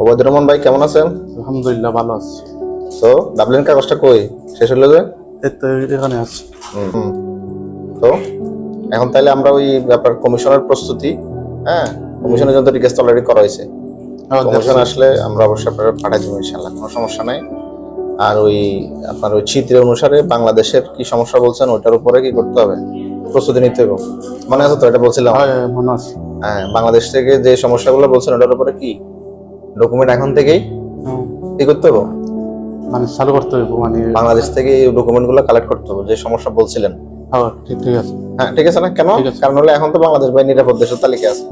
ওবায়দুর রহমান ভাই কেমন আছেন? আলহামদুলিল্লাহ ভালো আছি। তো ডাবলিন কাগজটা কই? শেষ হলো যে? তো এখানে আছি। তো এখন তাহলে আমরা ওই ব্যাপার কমিশনের প্রস্তুতি হ্যাঁ? কমিশনের জন্য রিকোয়েস্ট অলরেডি করা হয়েছে। হ্যাঁ, কমিশন আসলে আমরা অবশ্যই আপনারা পাঠাই দেবো ইনশাল্লাহ কোনো সমস্যা নাই। আর ওই আপনার ওই চিত্রের অনুসারে বাংলাদেশের কি সমস্যা বলছেন ওইটার উপরে কি করতে হবে? প্রস্তুতি নিতে হবে। মনে আছে তো এটা বলছিলাম। হ্যাঁ হ্যাঁ বাংলাদেশ থেকে যে সমস্যাগুলো বলছেন ওটার উপরে কি? ডকুমেন্ট এখন থেকেই কি করতে হবে? মানে চালু করতে হইব মানে বাংলাদেশ থেকে এই ডকুমেন্টগুলো কালেক্ট করতে হবে যে সমস্যা বলছিলেন। হ্যাঁ ঠিক আছে। হ্যাঁ ঠিক আছে না? কেন? কারণ হলে এখন তো বাংলাদেশ নিরাপদ দেশের তালিকা আছে।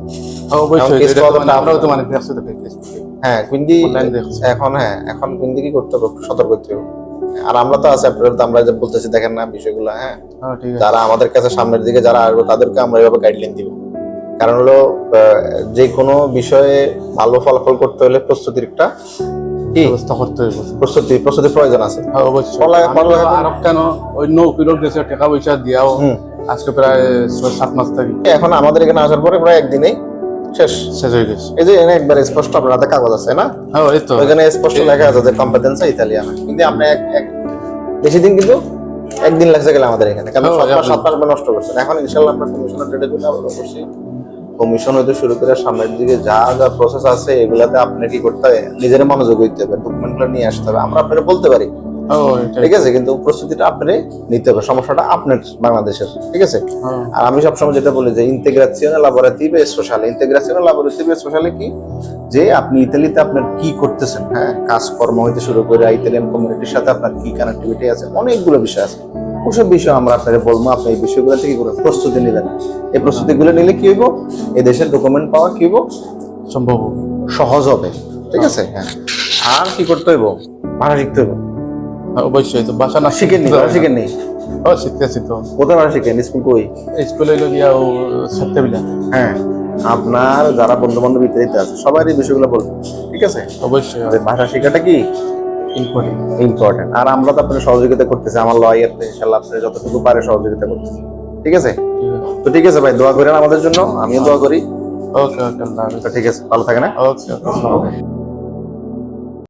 হ্যাঁ, মানে আমরাও তো মানে হ্যাঁ কিন্তু এখন হ্যাঁ এখন কিন্তু কি করতে হবে? একটু সতর্ক হতে হবে। আর আমরা তো আছি আপনারা তো আমরা যে বলতেছি দেখেন না বিষয়গুলো হ্যাঁ? হ্যাঁ ঠিক আছে। যারা আমাদের কাছে সামনের দিকে যারা আসবে তাদেরকে আমরা এভাবে গাইডলাইন দিব। কারণ হলো যে কোনো বিষয়ে ভালো ফলাফল করতে হলে প্রস্তুতির একটা ব্যবস্থা করতে প্রস্তুতি প্রয়োজন আছে। হ্যাঁ অবশ্যই। আরব কেন? অন্য উকিলের টাকা পয়সা দিয়াও আজকে প্রায় ছয় সাত মাস থাকি। এখন আমাদের এখানে আসার পরে প্রায় একদিনেই শেষ। শেষ হয়ে গেছে। এই যে এখানে একবার স্পষ্ট আপনার হাতে কাগজ আছে না? হ্যাঁ এই তো। ওইখানে স্পষ্ট লেখা আছে যে কম্পিটেন্সা ইতালিয়ানা। কিন্তু আপনি এক এক বেশি দিন কিন্তু একদিন লাগছে গেলে আমাদের এখানে। কারণ সাত মাস নষ্ট করছেন। এখন ইনশাল্লাহ আপনার কমিশনের ডেটে জন্য আমরা অবশ্যই কমিশন হতে শুরু করে সামনের দিকে যা যা প্রসেস আছে এগুলাতে আপনি কি করতে হবে? নিজের মনোযোগ দিতে হবে ডকুমেন্টগুলো নিয়ে আসতে হবে। আমরা আপনাকে বলতে পারি। ঠিক আছে? কিন্তু প্রস্তুতিটা আপনি নিতে হবে। সমস্যাটা আপনার বাংলাদেশের। ঠিক আছে? হ্যাঁ। আর আমি সবসময় যেটা বলি যে ইন্টেগ্রাসিone লাবোরেটিভ সোশ্যাল ইন্টেগ্রাসিone লাবোরেটিভ সোশ্যালে কি? যে আপনি ইতালিতে আপনার কি করতেছেন হ্যাঁ? কাজকর্ম হইতে শুরু করে ইতালিয়ান কমিউনিটির সাথে আপনার কি কানেক্টিভিটি আছে অনেকগুলো বিষয় আছে। ওসব বিষয় আমরা আপনাকে বলব আপনি এই বিষয়গুলো থেকে করে প্রস্তুতি নেবেন এই প্রস্তুতিগুলো নিলে কি হইব? এই দেশের ডকুমেন্ট পাওয়া কি হইব? সম্ভব সহজ হবে। ঠিক আছে? হ্যাঁ। আর কি করতে হইব? ভাষা শিখতে হইব। হ্যাঁ, অবশ্যই তো বাসা না শিখেননি ভাষা শিখেননি? ও শিখতেছি তো। কোথায় ভাষা শিখেন? স্কুল কই? স্কুলে গিয়া ও সত্যবিলা হ্যাঁ। আপনার যারা বন্ধু বান্ধব ইত্যাদিতে আছে সবাই এই বিষয়গুলো বলবেন ঠিক আছে? অবশ্যই। ভাষা শেখাটা কি? ইম্পর্টেন্ট ইম্পর্টেন্ট আর আমরা তো আপনার সহযোগিতা করতেছি আমার লয়ার ইনশাল্লাহ আপনার যতটুকু পারে সহযোগিতা করতেছি। ঠিক আছে? তো ঠিক আছে ভাই দোয়া করেন আমাদের জন্য আমিও দোয়া করি। ওকে ওকে তো ঠিক আছে ভালো থাকে না ওকে ওকে।